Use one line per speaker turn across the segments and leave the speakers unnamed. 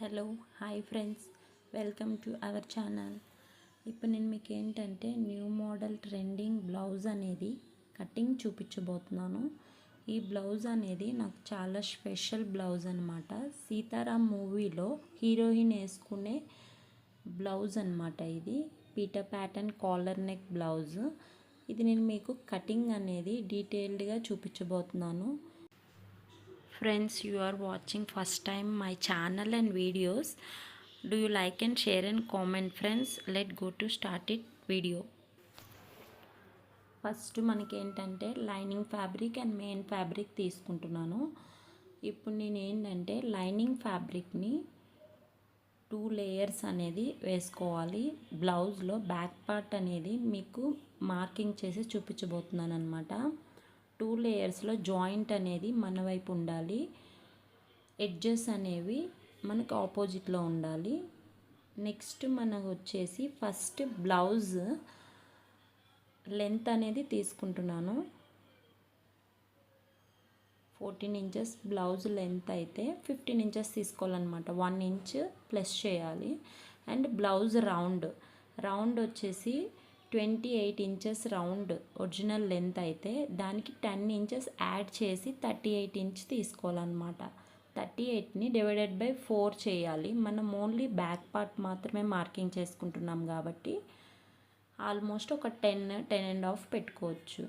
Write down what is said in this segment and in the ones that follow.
Hello hi friends. Welcome to our channel. ఇప్పుడు నేను మీకు ఏంటంటే న్యూ మోడల్ ట్రెండింగ్ బ్లౌజ్ అనేది కటింగ్ చూపించబోతున్నాను. ఈ బ్లౌజ్ అనేది నాకు చాలా స్పెషల్ బ్లౌజ్ అనమాట సీతారాం మూవీలో హీరోయిన్ వేసుకునే బ్లౌజ్ అనమాట ఇది. Peter pattern collar neck blouse. ఇది నేను మీకు కటింగ్ అనేది డీటెయిల్డ్గా చూపించబోతున్నాను. Friends you are watching first time my channel and videos do you like and share and comment friends let go to start it video first మనకి ఏంటంటే lining fabric and main fabric తీసుకుంటున్నాను. ఇప్పుడు నేను ఏంటంటే lining ఫ్యాబ్రిక్ని two layers అనేది వేసుకోవాలి. బ్లౌజ్లో back part అనేది మీకు మార్కింగ్ చేసి చూపించబోతున్నాను అనమాట టూ లేయర్స్లో జాయింట్ అనేది మన వైపు ఉండాలి. ఎడ్జెస్ అనేవి మనకు ఆపోజిట్లో ఉండాలి. నెక్స్ట్ మనకు వచ్చేసి ఫస్ట్ బ్లౌజ్ లెంత్ అనేది తీసుకుంటున్నాను. ఫోర్టీన్ ఇంచెస్ బ్లౌజ్ లెంత్ అయితే ఫిఫ్టీన్ ఇంచెస్ తీసుకోవాలన్నమాట. వన్ ఇంచ్ ప్లస్ చేయాలి. And blouse round. రౌండ్ వచ్చేసి twenty eight inches round original length అయితే దానికి టెన్ ఇంచెస్ యాడ్ చేసి థర్టీ ఎయిట్ ఇంచ్ తీసుకోవాలన్నమాట. థర్టీ ఎయిట్ని డివైడెడ్ బై ఫోర్ చేయాలి. మనం ఓన్లీ బ్యాక్ పార్ట్ మాత్రమే మార్కింగ్ చేసుకుంటున్నాం కాబట్టి ఆల్మోస్ట్ ఒక టెన్ టెన్ అండ్ హాఫ్ పెట్టుకోవచ్చు.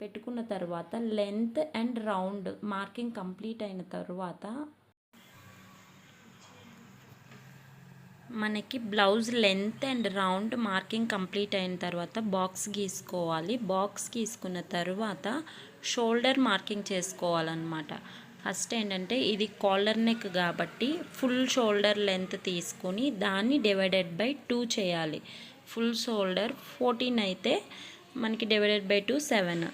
పెట్టుకున్న తర్వాత length and round marking complete అయిన తర్వాత మనకి blouse length and round marking complete అయిన తర్వాత బాక్స్ గీసుకోవాలి. బాక్స్ గీసుకున్న తర్వాత షోల్డర్ మార్కింగ్ చేసుకోవాలన్నమాట. ఫస్ట్ ఏంటంటే ఇది కాలర్ నెక్ కాబట్టి ఫుల్ షోల్డర్ లెంత్ తీసుకొని దాన్ని డివైడెడ్ బై టూ చేయాలి. ఫుల్ షోల్డర్ ఫోర్టీన్ అయితే మనకి డివైడెడ్ బై టూ సెవెన్.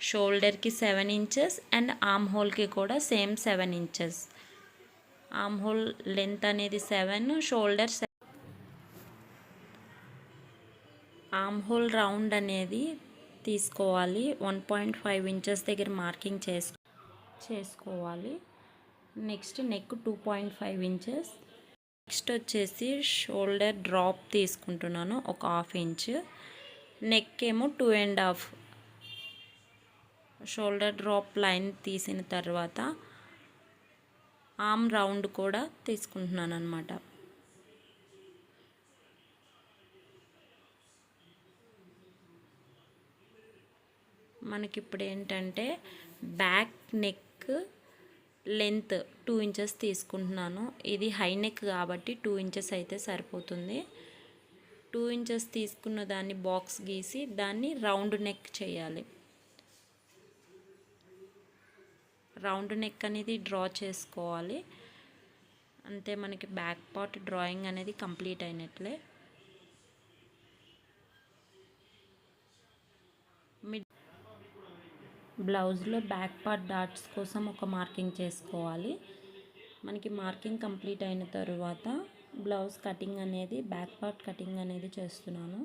షోల్డర్కి సెవెన్ ఇంచెస్ అండ్ ఆమ్ హోల్కి కూడా same seven inches. Arm hole length అనేది seven shoulder arm hole round అనేది తీసుకోవాలి. వన్ పాయింట్ ఫైవ్ ఇంచెస్ దగ్గర మార్కింగ్ చేసు చేసుకోవాలి. Next neck two point five inches. Next వచ్చేసి షోల్డర్ డ్రాప్ తీసుకుంటున్నాను ఒక హాఫ్ ఇంచ్. నెక్ ఏమో two and half. Shoulder drop line తీసిన తర్వాత ఆమ్ రౌండ్ కూడా తీసుకుంటున్నాను అనమాట మనకి ఇప్పుడు ఏంటంటే back neck length two inches తీసుకుంటున్నాను. ఇది హై నెక్ కాబట్టి టూ ఇంచెస్ అయితే సరిపోతుంది. టూ ఇంచెస్ తీసుకున్న దాన్ని బాక్స్ గీసి దాన్ని రౌండ్ నెక్ చేయాలి. రౌండ్ నెక్ అనేది డ్రా చేసుకోవాలి. అంతే మనకి బ్యాక్ పార్ట్ డ్రాయింగ్ అనేది కంప్లీట్ అయినట్లే. మిడ్ బ్లౌజ్లో బ్యాక్ పార్ట్ డాట్స్ కోసం ఒక మార్కింగ్ చేసుకోవాలి. మనకి మార్కింగ్ కంప్లీట్ అయిన తర్వాత బ్లౌజ్ కటింగ్ అనేది బ్యాక్ పార్ట్ కటింగ్ అనేది చేస్తున్నాను.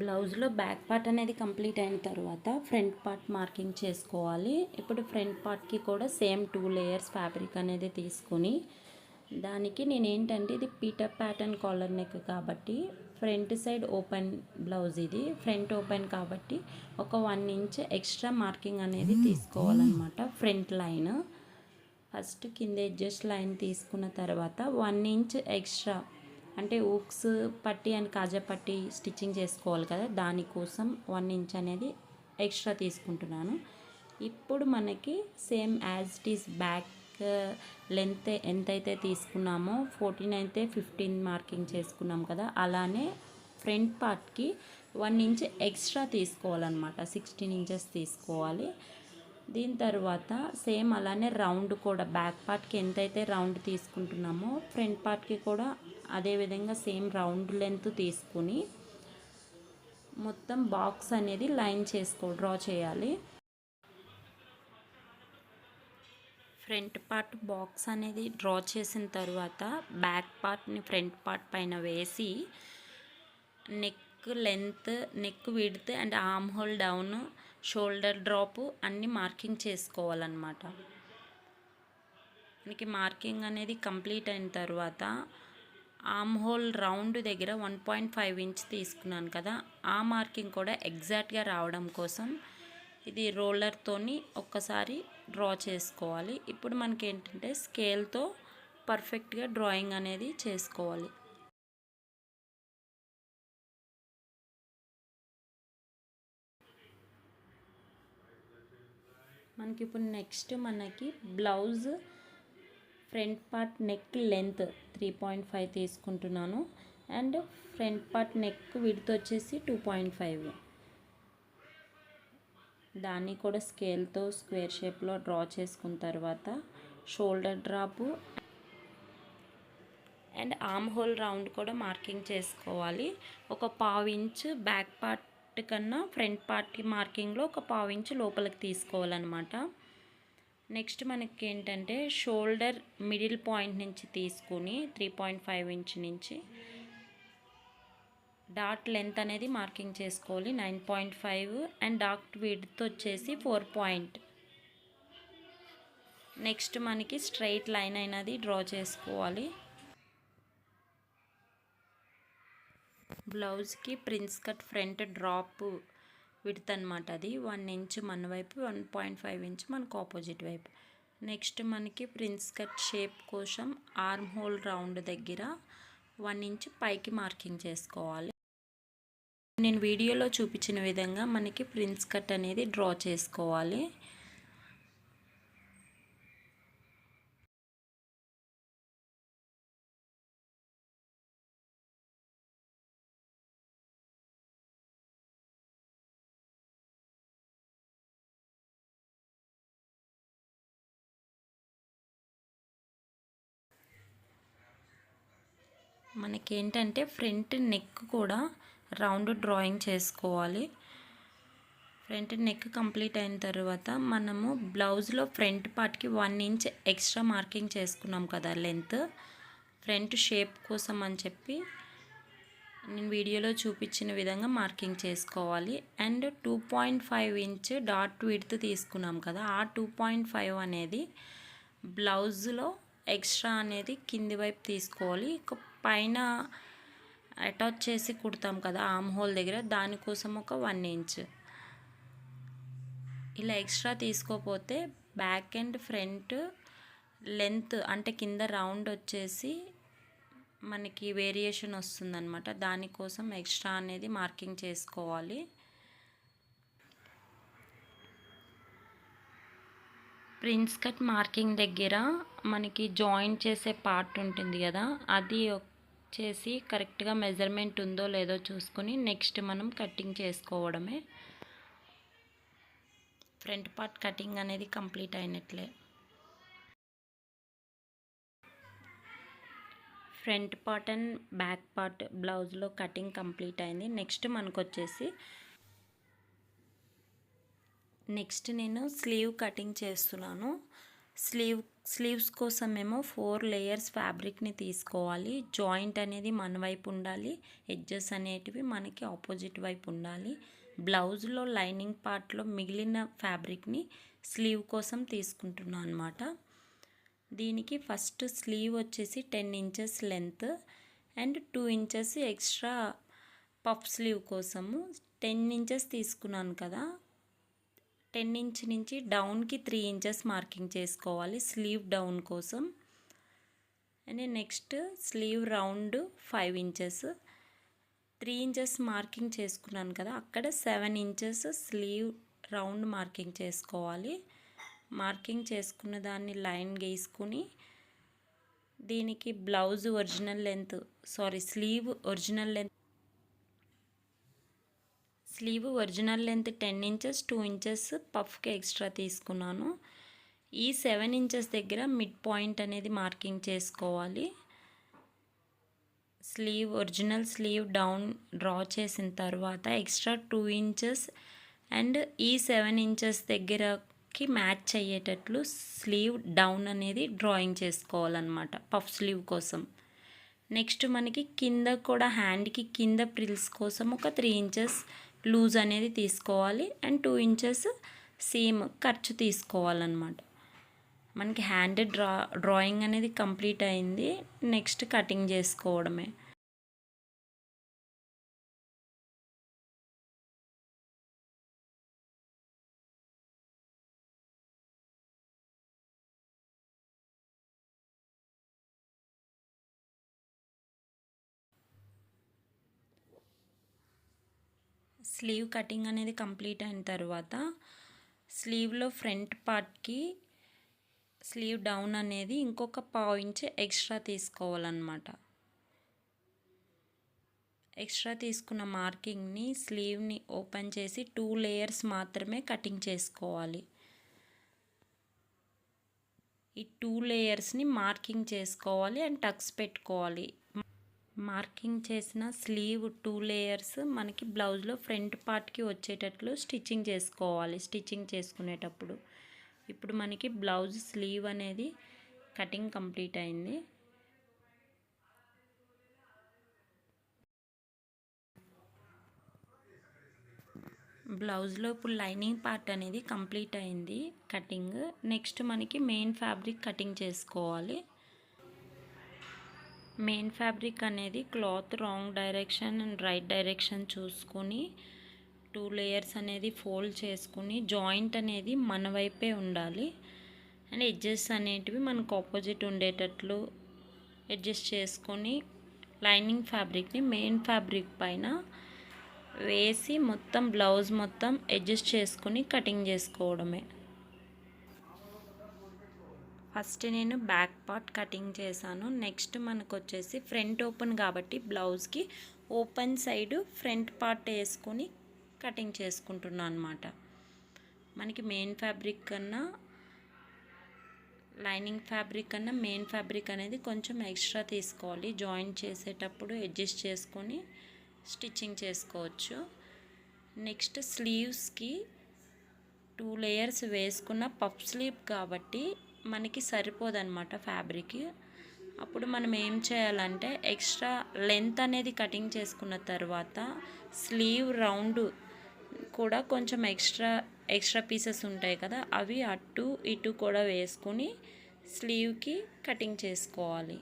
బ్లౌజ్లో బ్యాక్ పార్ట్ అనేది కంప్లీట్ అయిన తర్వాత ఫ్రంట్ పార్ట్ మార్కింగ్ చేసుకోవాలి. ఇప్పుడు ఫ్రంట్ పార్ట్కి కూడా సేమ్ టూ లేయర్స్ ఫ్యాబ్రిక్ అనేది తీసుకొని దానికి నేను ఏంటంటే ఇది పీటర్ ప్యాటర్న్ కాలర్ నెక్ కాబట్టి ఫ్రంట్ సైడ్ ఓపెన్ బ్లౌజ్ ఇది. ఫ్రంట్ ఓపెన్ కాబట్టి ఒక వన్ ఇంచ్ ఎక్స్ట్రా మార్కింగ్ అనేది తీసుకోవాలన్నమాట ఫ్రంట్ లైన్. ఫస్ట్ కింద ఎడ్జస్ట్ లైన్ తీసుకున్న తర్వాత వన్ ఇంచ్ ఎక్స్ట్రా అంటే ఊక్స్ పట్టి అండ్ కాజా పట్టి స్టిచ్చింగ్ చేసుకోవాలి కదా. దానికోసం వన్ ఇంచ్ అనేది ఎక్స్ట్రా తీసుకుంటున్నాను. ఇప్పుడు మనకి same as it is back uh, length ఎంతైతే తీసుకున్నామో ఫోర్టీన్ అయితే ఫిఫ్టీన్ మార్కింగ్ చేసుకున్నాం కదా. అలానే ఫ్రంట్ పార్ట్కి వన్ ఇంచ్ ఎక్స్ట్రా తీసుకోవాలన్నమాట. సిక్స్టీన్ ఇంచెస్ తీసుకోవాలి. దీని తర్వాత సేమ్ అలానే రౌండ్ కూడా బ్యాక్ పార్ట్కి ఎంతైతే రౌండ్ తీసుకుంటున్నామో ఫ్రంట్ పార్ట్కి కూడా అదేవిధంగా సేమ్ రౌండ్ లెంత్ తీసుకుని మొత్తం బాక్స్ అనేది లైన్ చేసుకో డ్రా చేయాలి. ఫ్రంట్ పార్ట్ బాక్స్ అనేది డ్రా చేసిన తర్వాత బ్యాక్ పార్ట్ని ఫ్రంట్ పార్ట్ పైన వేసి neck length neck width and arm hole down shoulder drop అన్ని మార్కింగ్ చేసుకోవాలన్నమాట. మనకి మార్కింగ్ అనేది కంప్లీట్ అయిన తర్వాత ఆమ్ హోల్ రౌండ్ దగ్గర వన్ పాయింట్ ఫైవ్ ఇంచ్ తీసుకున్నాను కదా ఆ మార్కింగ్ కూడా ఎగ్జాక్ట్గా రావడం కోసం ఇది రోలర్తోని ఒక్కసారి డ్రా చేసుకోవాలి. ఇప్పుడు మనకి ఏంటంటే స్కేల్తో పర్ఫెక్ట్గా డ్రాయింగ్ అనేది చేసుకోవాలి. మనకి ఇప్పుడు నెక్స్ట్ మనకి blouse front part neck length three point five తీసుకుంటున్నాను. And front part neck width వచ్చేసి టూ పాయింట్ ఫైవ్ దాన్ని కూడా స్కేల్తో స్క్వేర్ షేప్లో డ్రా చేసుకున్న తర్వాత shoulder drop and arm hole round కూడా మార్కింగ్ చేసుకోవాలి. ఒక పావు ఇంచ్ బ్యాక్ పార్ట్ కన్నా ఫ్రంట్ పార్టీ మార్కింగ్లో ఒక పావు లోపలికి తీసుకోవాలన్నమాట. నెక్స్ట్ మనకి ఏంటంటే షోల్డర్ మిడిల్ పాయింట్ నుంచి తీసుకుని త్రీ పాయింట్ ఫైవ్ ఇంచ్ నుంచి డాట్ లెంత్ అనేది మార్కింగ్ చేసుకోవాలి. Nine point five and dot width వచ్చేసి ఫోర్ పాయింట్. నెక్స్ట్ మనకి స్ట్రైట్ లైన్ అయినది డ్రా చేసుకోవాలి. బ్లౌజ్కి prince cut front drop width అనమాట అది. వన్ ఇంచ్ మన వైపు వన్ పాయింట్ ఫైవ్ ఇంచ్ మనకు ఆపోజిట్ వైపు. నెక్స్ట్ మనకి ప్రిన్స్ కట్ షేప్ కోసం ఆర్మ్ హోల్ రౌండ్ దగ్గర వన్ ఇంచ్ పైకి మార్కింగ్ చేసుకోవాలి. నేను వీడియోలో చూపించిన విధంగా మనకి ప్రిన్స్ కట్ అనేది డ్రా చేసుకోవాలి. మనకేంటంటే ఫ్రంట్ నెక్ కూడా రౌండ్ డ్రాయింగ్ చేసుకోవాలి. ఫ్రంట్ నెక్ కంప్లీట్ అయిన తర్వాత మనము బ్లౌజ్లో ఫ్రంట్ పార్ట్కి వన్ ఇంచ్ ఎక్స్ట్రా మార్కింగ్ చేసుకున్నాం కదా లెంత్ ఫ్రంట్ షేప్ కోసం అని చెప్పి నేను వీడియోలో చూపించిన విధంగా మార్కింగ్ చేసుకోవాలి. And two point five inch dot width తీసుకున్నాం కదా ఆ టూ పాయింట్ ఫైవ్ అనేది బ్లౌజ్లో ఎక్స్ట్రా అనేది కింది వైపు తీసుకోవాలి. పైన అటాచ్ చేసి కుడతాం కదా ఆమ్ హోల్ దగ్గర దానికోసం ఒక వన్ ఇంచ్ ఇలా ఎక్స్ట్రా తీసుకోపోతే బ్యాక్ అండ్ ఫ్రంట్ లెంత్ అంటే కింద రౌండ్ వచ్చేసి మనకి వేరియేషన్ వస్తుందన్నమాట. దానికోసం ఎక్స్ట్రా అనేది మార్కింగ్ చేసుకోవాలి. ప్రిన్స్ కట్ మార్కింగ్ దగ్గర మనకి జాయిన్ చేసే పార్ట్ ఉంటుంది కదా అది చేసి కరెక్ట్గా మెజర్మెంట్ ఉందో లేదో చూసుకొని నెక్స్ట్ మనం కటింగ్ చేసుకోవడమే. ఫ్రంట్ పార్ట్ కటింగ్ అనేది complete అయినట్లే. Front part and back part బ్లౌజ్లో కటింగ్ కంప్లీట్ అయింది. నెక్స్ట్ మనకు వచ్చేసి నెక్స్ట్ నేను స్లీవ్ కటింగ్ చేస్తున్నాను. స్లీవ్ స్లీవ్స్ కోసం ఏమో ఫోర్ లేయర్స్ ఫ్యాబ్రిక్ని తీసుకోవాలి. జాయింట్ అనేది మన వైపు ఉండాలి. ఎడ్జెస్ అనేటివి మనకి ఆపోజిట్ వైపు ఉండాలి. బ్లౌజ్లో లైనింగ్ పార్ట్లో మిగిలిన ఫ్యాబ్రిక్ని స్లీవ్ కోసం తీసుకుంటున్నాను అనమాట దీనికి ఫస్ట్ స్లీవ్ వచ్చేసి ten inches length and two inches extra puff sleeve కోసము. టెన్ ఇంచెస్ తీసుకున్నాను కదా టెన్ ఇంచ్ నుంచి డౌన్కి త్రీ ఇంచెస్ మార్కింగ్ చేసుకోవాలి స్లీవ్ డౌన్ కోసం. And next sleeve round five inches. Three inches marking చేసుకున్నాను కదా అక్కడ seven inches sleeve round marking చేసుకోవాలి. మార్కింగ్ చేసుకున్న దాన్ని లైన్ గీసుకుని దీనికి blouse original length sorry sleeve original length sleeve original length ten inches two inches పఫ్కి extra తీసుకున్నాను. ఈ సెవెన్ ఇంచెస్ దగ్గర మిడ్ పాయింట్ అనేది మార్కింగ్ చేసుకోవాలి. Sleeve original sleeve down draw చేసిన తర్వాత ఎక్స్ట్రా టూ ఇంచెస్ అండ్ ఈ సెవెన్ ఇంచెస్ దగ్గరకి match అయ్యేటట్లు స్లీవ్ డౌన్ అనేది డ్రాయింగ్ చేసుకోవాలన్నమాట పఫ్ స్లీవ్ కోసం. నెక్స్ట్ మనకి కింద కూడా హ్యాండ్కి కింద ప్రిల్స్ కోసం ఒక త్రీ ఇంచెస్ లూజ్ అనేది తీసుకోవాలి అండ్ టూ ఇంచెస్ సేమ్ ఖర్చు తీసుకోవాలన్నమాట. మనకి హ్యాండ్ డ్రా డ్రాయింగ్ అనేది కంప్లీట్ అయింది. నెక్స్ట్ కటింగ్ చేసుకోవడమే. స్లీవ్ కటింగ్ అనేది కంప్లీట్ అయిన తర్వాత స్లీవ్లో ఫ్రంట్ పార్ట్కి స్లీవ్ డౌన్ అనేది ఇంకొక పావు ఇంచ్ ఎక్స్ట్రా తీసుకోవాలన్నమాట. ఎక్స్ట్రా తీసుకున్న మార్కింగ్ని స్లీవ్ని ఓపెన్ చేసి టూ లేయర్స్ మాత్రమే కటింగ్ చేసుకోవాలి. ఈ టూ లేయర్స్ని మార్కింగ్ చేసుకోవాలి అండ్ టక్స్ పెట్టుకోవాలి. మార్కింగ్ చేసిన స్లీవ్ టూ లేయర్స్ మనకి బ్లౌజ్లో ఫ్రంట్ పార్ట్కి వచ్చేటట్లు స్టిచ్చింగ్ చేసుకోవాలి స్టిచ్చింగ్ చేసుకునేటప్పుడు. ఇప్పుడు మనకి బ్లౌజ్ స్లీవ్ అనేది కటింగ్ కంప్లీట్ అయింది. బ్లౌజ్లో ఇప్పుడు లైనింగ్ పార్ట్ అనేది కంప్లీట్ అయింది కటింగ్. నెక్స్ట్ మనకి మెయిన్ ఫ్యాబ్రిక్ కటింగ్ చేసుకోవాలి. మెయిన్ ఫ్యాబ్రిక్ అనేది cloth wrong direction and right direction చూసుకొని టూ లేయర్స్ అనేది ఫోల్డ్ చేసుకుని జాయింట్ అనేది మన వైపే ఉండాలి. అండ్ ఎడ్జెస్ అనేటివి మనకు ఆపోజిట్ ఉండేటట్లు అడ్జస్ట్ చేసుకొని లైనింగ్ ఫ్యాబ్రిక్ని మెయిన్ ఫ్యాబ్రిక్ పైన వేసి మొత్తం బ్లౌజ్ మొత్తం అడ్జస్ట్ చేసుకొని కటింగ్ చేసుకోవడమే. ఫస్ట్ నేను బ్యాక్ పార్ట్ కటింగ్ చేశాను. నెక్స్ట్ మనకు వచ్చేసి ఫ్రంట్ ఓపెన్ కాబట్టి బ్లౌజ్కి ఓపెన్ సైడ్ ఫ్రంట్ పార్ట్ వేసుకొని కటింగ్ చేసుకుంటున్నాను అనమాట మనకి మెయిన్ ఫ్యాబ్రిక్ కన్నా లైనింగ్ ఫ్యాబ్రిక్ కన్నా మెయిన్ ఫ్యాబ్రిక్ అనేది కొంచెం ఎక్స్ట్రా తీసుకోవాలి. జాయింట్ చేసేటప్పుడు అడ్జస్ట్ చేసుకొని స్టిచ్చింగ్ చేసుకోవచ్చు. నెక్స్ట్ స్లీవ్స్కి టూ లేయర్స్ వేసుకున్న పఫ్ స్లీవ్ కాబట్టి మనకి సరిపోదన్నమాట ఫ్యాబ్రిక్. అప్పుడు మనం ఏం చేయాలంటే ఎక్స్ట్రా లెంత్ అనేది కటింగ్ చేసుకున్న తర్వాత స్లీవ్ రౌండ్ కూడా కొంచెం ఎక్స్ట్రా ఎక్స్ట్రా పీసెస్ ఉంటాయి కదా అవి అటు ఇటు కూడా వేసుకుని స్లీవ్కి కటింగ్ చేసుకోవాలి.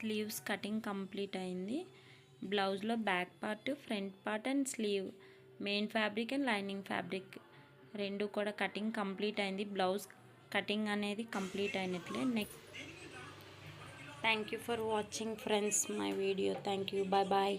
స్లీవ్స్ కటింగ్ కంప్లీట్ అయింది. బ్లౌజ్లో back part front part and sleeve main fabric and lining fabric రెండు కూడా కటింగ్ కంప్లీట్ అయింది. బ్లౌజ్ కటింగ్ అనేది complete అయినట్లే. Neck thank you for watching friends my video thank you bye bye